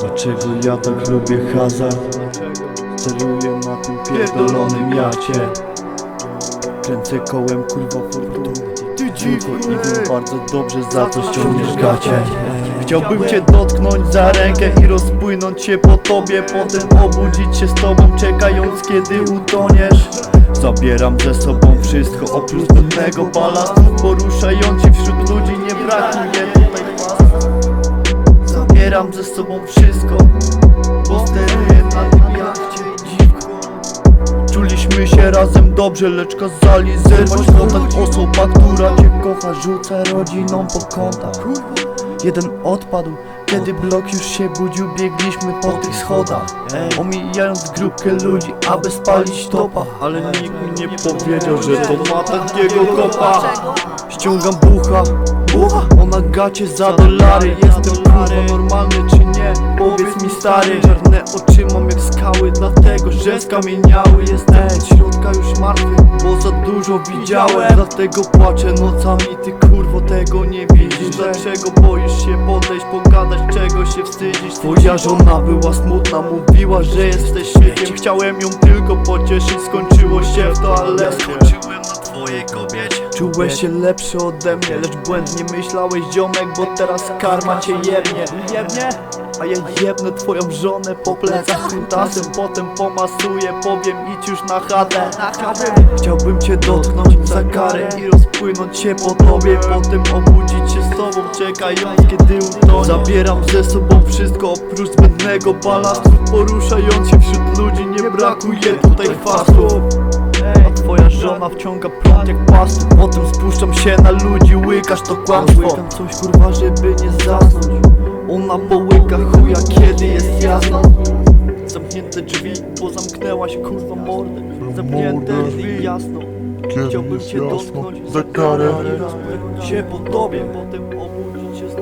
Dlaczego ja tak lubię hazard? Celuję na tym pierdolonym jacie. Kręcę kołem kurwa fortuny Ty dziwko i wiem bardzo dobrze za co ściągniesz gacie. Chciałbym cię dotknąć za rękę i rozpłynąć się po tobie Potem obudzić się z tobą czekając kiedy utoniesz. Zabieram ze sobą wszystko oprócz zbędnego balastu Poruszając się wśród ludzi nie brakuje tutaj Zabieram ze sobą wszystko Bo steruję na tym jachcie dziwko. Czuliśmy się razem dobrze, lecz kazali zerwać kontakt. Osoba, która cię kocha, rzuca rodziną po kątach. Jeden odpadł, kiedy blok już się budził Biegliśmy po tych schodach. Omijając grupkę ludzi, aby spalić topa. Ale nikt mi nie powiedział, że to ma takiego kopa. Ściągam bucha, bucha Ona gacie za dolary. Jestem kurwa normalny czy nie? Powiedz mi stary. Czarne oczy mam jak skały Dlatego, że skamieniały Jestem. Od środka już martwy Bo za dużo widziałem. Dlatego płaczę nocami Ty kurwo tego nie widzisz. Dlaczego boisz się podejść, pogadać Czego się wstydzisz? Twoja żona była smutna Mówiła, że jesteś świetiem Chciałem ją tylko pocieszyć Skończyło się w toalecie Skończyłem na twojej kobiecie Czułeś się lepszy ode mnie Lecz błędnie myślałeś ziomek Bo teraz karma cię jebnie. Jebnie? A ja jebnę twoją żonę po plecach kutasem Potem pomasuję, powiem idź już na chatę. Chciałbym cię dotknąć za karę I rozpłynąć się po tobie Potem obudzić się z tobą Czekając kiedy utonię Zabieram ze sobą wszystko oprócz zbędnego balastu Poruszając się wśród ludzi Nie brakuje tutaj fastu a twoja żona wciąga prąd jak pastu Potem spuszczam się na ludzi, łykasz to kłamstwo. Łykam coś kurwa, żeby nie zasnąć. Ona połyka chuja, kiedy jest jasno Zamknięte drzwi, bo zamknęłaś kurwa mordę. Zamknięte drzwi, jasno. Chciałbym cię dotknąć. Za karę. Się po tobie Potem obudzić się z